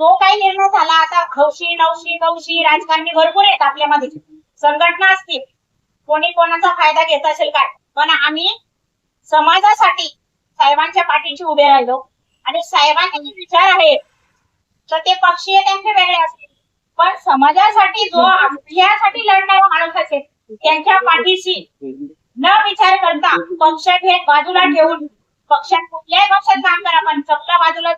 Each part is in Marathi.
तो काय निर्णय झाला आता खवशी नवशी गौशी राजकारणी भरपूर आहेत आपल्यामध्ये. संघटना असतील. कोणी कोणाचा फायदा घेत असेल काय? पण आम्ही समाजासाठी साहेबांच्या पाठीशी उभे राहिलो. आणि साहेबांचे विचार आहेत तर ते पक्षीय त्यांचे वेगळे असतील. पण समाजासाठी जो आपल्यासाठी लढणारा माणूस असेल त्यांच्या पाठीशी न विचार करता पक्ष भेद बाजूला ठेवून पक्षात कुठल्याही पक्षात काम करा पण चपला बाजूला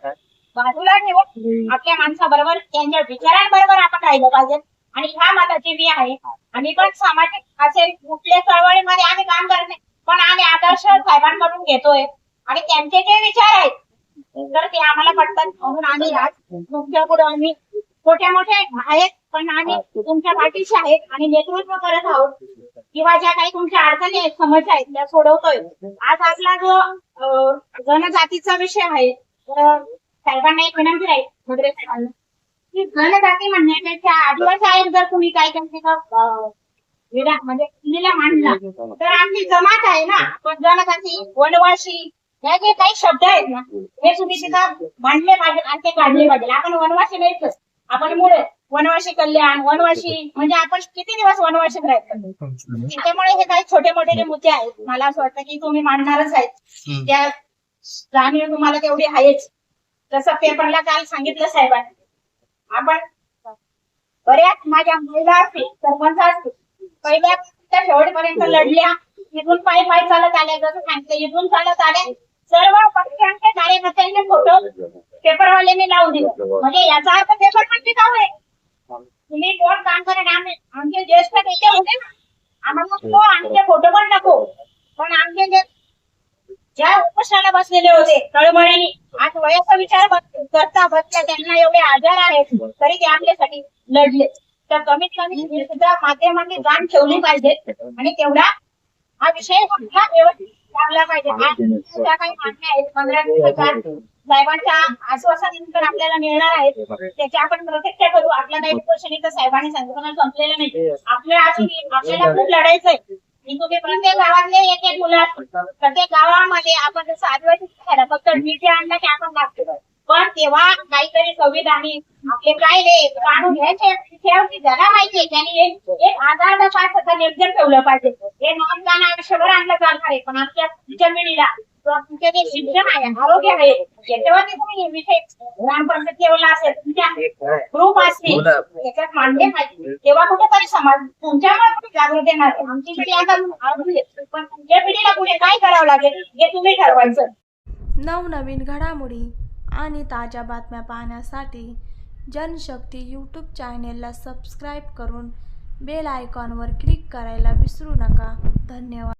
बाजूला ठेवून आपल्या माणसाबरोबर त्यांच्या विचारांबरोबर आपण राहिलं पाहिजे. आणि ह्या मताची मी आहे. आणि पण सामाजिक असेल कुठल्या चळवळीमध्ये आम्ही काम करत नाही. पण आम्ही आदर्श साहेबांकडून घेतोय. आणि त्यांचे जे विचार आहेत तर ते आम्हाला पटतात म्हणून आम्ही आज तुमच्यापुढे आम्ही छोट्या मोठ्या आहेत. पण आम्ही तुमच्या पाठीशी आहेत आणि नेतृत्व करत आहोत. किंवा ज्या काही तुमच्या अडचणी आहेत समस्या आहेत त्या सोडवतोय. आज आपला जो जनजातीचा विषय आहे तर साहेबांना एक विनंती राहील भद्रे साहेबांना. की जनजाती म्हणण्यापेक्षा आदिवासी आयोग जर तुम्ही काय त्यांचे का अं, विधा- म्हणजे दिलेला मांडला तर आमची जमात आहे ना. पण जनजाती वनवासी हे जे काही शब्द आहेत ना हे तुम्ही तिथं मांडले पाहिजे आणि ते काढले पाहिजे. आपण वनवासी नाहीच आपण मुळे वनवासी कल्याण वनवासी म्हणजे आपण किती दिवस वनवासी राहायचं त्याच्यामुळे हे काही छोटे मोठे जे मुद्दे आहेत मला असं वाटतं की तुम्ही मांडणारच आहेत. त्या जाणीव तुम्हाला तेवढी आहेच. जसं पेपरला काल सांगितलं साहेबांनी. आपण बऱ्याच माझ्या महिला असतील सरपंच असतील पहिल्या त्या शेवटपर्यंत लढल्या इथून पाय पाय चालत आल्या जसं सांगितलं इथून चालत आल्या सर्व पक्षांचे कार्यकर्त्यांचे फोटो पेपरवाल्यांनी लावून दिले. म्हणजे याचा अर्थ पेपर पण टिकाऊ आहे? तुम्ही कोण काम करा आम्ही आमचे ज्येष्ठ नेते होते ना आम्हाला तो आमचे फोटो पण नको. पण आमचे जे ज्या उपोषणाला बसलेले होते तळमळीने. आज वयाचा विचार करता बसल्या त्यांना एवढे आजार आहेत तरी ते आपल्यासाठी लढले. तर कमीत कमी हे सुद्धा माध्यमांनी जाण ठेवली पाहिजे. आणि तेवढा हा विषय कुठला व्यवस्थित लागला पाहिजे. आज ज्या काही मागण्या आहेत. पंधरा दिवसाच्या साहेबांच्या आश्वासनानंतर आपल्याला मिळणार आहेत. त्याची आपण प्रतीक्षा करू. आपला काही उपोषण इथं साहेबांनी सांगितलं संपलेलं नाही. आपल्या आपल्याला खूप लढायचंय. प्रत्येक गावातले एक एक मुलं प्रत्येक गावामध्ये आपण जसं आदिवासी खायला फक्त डीजे आणला की आपण लागतो पण तेव्हा काहीतरी संविधानी आपले कायदे काढून घ्यायचे ठेवची जगा पाहिजे त्यांनी एक एक आधार पाठ निर्जन ठेवलं पाहिजे. हे नॉन आयुष्यभर आणलं चालणार आहे. पण आमच्या जमिनीला जे शिक्षण आहे आरोग्य आहे याच्यावरती तुम्ही विषय असेल तुमच्या ग्रुप असतील त्याच्यात मांडले पाहिजे तेव्हा कुठेतरी समाज तुमच्यामुळे जागृत येणार आमची पिढी आता पण तुमच्या पिढीला पुढे काय करावं लागेल हे तुम्ही ठरवायचं नवनवीन घडामोडी आणि ताज्या बातम्या पाहण्यासाठी जनशक्ती यूट्यूब चॅनेलला सबस्क्राईब करून बेल आयकॉनवर क्लिक करायला विसरू नका. धन्यवाद.